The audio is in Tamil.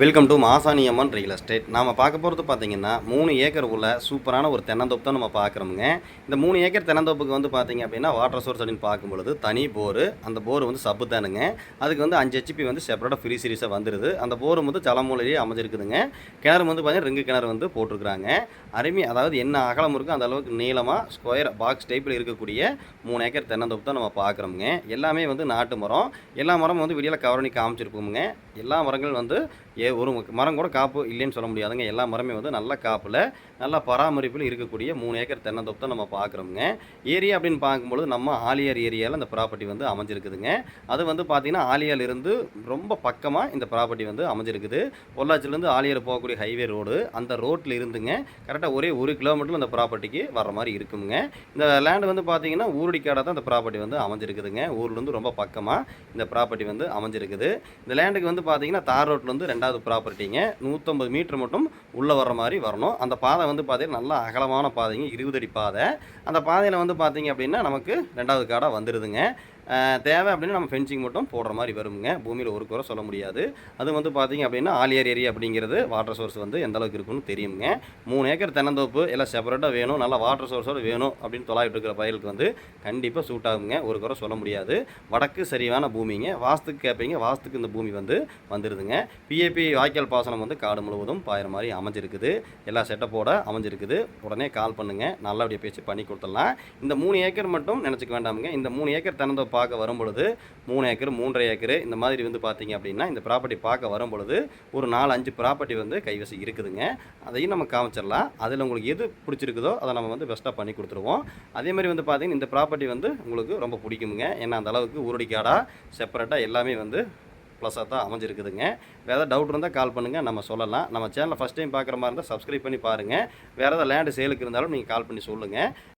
Welcome to Masaniamman real estate நாம் பார்க்க போகிறது பார்த்தீங்கன்னா மூணு ஏக்கர் சூப்பரான ஒரு தென்னந்தோப்பு தான் நம்ம பார்க்குறோமுங்க. இந்த மூணு ஏக்கர் தென்னந்தோப்புக்கு வந்து பார்த்தீங்க அப்படின்னா வாட்டர் சோர்ஸ் அப்படின்னு பார்க்கும்பொழுது தனி போரு. அந்த போர் வந்து சப்பு தானுங்க. அதுக்கு வந்து அஞ்சு ஹெச்பி வந்து செப்பரேட்டாக ஃப்ரீ சீரிஸாக வந்துடுது அந்த போர் வந்து ஜலமூலையே அமைஞ்சிருக்குதுங்க. கிணறு வந்து பார்த்தீங்கன்னா ரெங்கு கிணறு வந்து போட்டிருக்கிறாங்க. அருமை அதாவது என்ன அகலம் இருக்கோ அந்த அளவுக்கு நீளமாக ஸ்கொயர் பாக்ஸ் டைப்பில் இருக்கக்கூடிய மூணு ஏக்கர் தென்னந்தோப்பு தான் நம்ம பார்க்குறோமுங்க. எல்லாமே வந்து நாட்டு மரம். எல்லா மரமும் வந்து வெளியில் கவரணி காமிச்சிருப்போமுங்க எல்லா மரங்கள் வந்து ஒரு மரம் கூட காப்பு இல்லைன்னு சொல்ல முடியாதுங்க. எல்லா மரமே வந்து நல்ல காப்பில் நல்ல பராமரிப்பில் இருக்கக்கூடிய மூணு ஏக்கர் தென்னந்தோப்பு தான் நம்ம பார்க்குறோமுங்க ஏரியா அப்படின்னு பார்க்கும்பொழுது நம்ம ஆலியார் ஏரியாவில் அந்த ப்ராப்பர்ட்டி வந்து அமைஞ்சிருக்குதுங்க. அது வந்து பார்த்திங்கன்னா ஆலியார் இருந்து ரொம்ப பக்கமாக இந்த ப்ராப்பர்ட்டி வந்து அமைஞ்சிருக்குது. பொள்ளாச்சிலேருந்து ஆலியார் போகக்கூடிய ஹைவே ரோடு அந்த ரோட்டில் இருந்துங்க. கரெக்டாக ஒரே ஒரு கிலோமீட்டரில் அந்த ப்ராப்பர்ட்டிக்கு வர மாதிரி இருக்குங்க. இந்த லேண்டு வந்து பார்த்தீங்கன்னா ஊருடிக்காடாக தான் இந்த ப்ராப்பர்ட்டி வந்து அமைஞ்சிருக்குதுங்க. ஊர்லேருந்து ரொம்ப பக்கமாக இந்த ப்ராப்பர்ட்டி வந்து அமைஞ்சிருக்குது. இந்த லேண்டுக்கு வந்து பார்த்தீங்கன்னா தார் ரோட்லேருந்து ரெண்டாவது ப்ராப்பர்ட்டிங்க நூற்றம்பது மீட்ரு மட்டும் உள்ளே வர்ற மாதிரி வரணும். அந்த பாதை வந்து பார்த்தீங்கன்னா நல்லா அகலமான பாதைங்க இருபது அடி பாதை. அந்த பாதையில் வந்து பார்த்தீங்க அப்படின்னா நமக்கு ரெண்டாவது காடாக வந்துடுதுங்க தேவை அப்படின்னு நம்ம ஃபென்சிங் மட்டும் போடுற மாதிரி வருங்க பூமியில் ஒரு குறை சொல்ல முடியாது. அது வந்து பார்த்தீங்க அப்படின்னா ஆலியர் ஏரியா அப்படிங்கிறது வாட்டர் சோர்ஸ் வந்து எந்த அளவுக்கு இருக்குன்னு தெரியுங்க. மூணு ஏக்கர் தென்னந்தோப்பு எல்லாம் செப்பரேட்டாக வேணும் நல்லா வாட்டர் சோர்ஸோடு வேணும் அப்படின்னு தொலாவிட்டு இருக்கிற பயிருக்கு வந்து கண்டிப்பாக சூட் ஆகுங்க. ஒரு குறை சொல்ல முடியாது. வடக்கு சரியான பூமிங்க. வாஸ்துக்கு கேட்பீங்க வாஸ்துக்கு இந்த பூமி வந்து வந்துடுதுங்க பிஏபி வாய்க்கால் பாசனம் வந்து காடு முழுவதும் பாயிற மாதிரி அமைஞ்சிருக்குது. எல்லா செட்டப்போட அமைஞ்சிருக்குது. உடனே கால் பண்ணுங்கள் நல்லபடியாக பேச்சு பண்ணி கொடுத்துடலாம். இந்த மூணு ஏக்கர் மட்டும் நினச்சிக்க வேண்டாமுங்க. இந்த மூணு ஏக்கர் தென்னந்தோப்பு பார்க்க வரும்பொழுது மூணு ஏக்கர் மூன்றரை ஏக்கர் இந்த மாதிரி வந்து பார்த்தீங்க அப்படின்னா இந்த ப்ராப்பர்ட்டி பார்க்க வரும்பொழுது ஒரு நாலு அஞ்சு ப்ராப்பர்ட்டி வந்து கைவசம் இருக்குதுங்க. அதையும் நம்ம காமிச்சிடலாம். அதில் உங்களுக்கு எது பிடிச்சிருக்குதோ அதை நம்ம வந்து பெஸ்ட்டாக பண்ணி கொடுத்துருவோம். அதே மாதிரி வந்து பார்த்தீங்கன்னா இந்த ப்ராப்பர்ட்டி வந்து உங்களுக்கு ரொம்ப பிடிக்குமுங்க. ஏன்னா அந்த அளவுக்கு ஊரடிக்காடாக செப்பரேட்டாக எல்லாமே வந்து ப்ளஸ்ஸாக தான் அமைஞ்சிருக்குதுங்க. வேறு ஏதாவது டவுட் இருந்தால் கால் பண்ணுங்கள் நம்ம சொல்லலாம். நம்ம சேனலை ஃபஸ்ட் டைம் பார்க்குற மாதிரி இருந்தால் சப்ஸ்கிரைப் பண்ணி பாருங்கள் வேறு ஏதாவது லேண்டு சேலுக்கு இருந்தாலும் நீங்கள் கால் பண்ணி சொல்லுங்கள்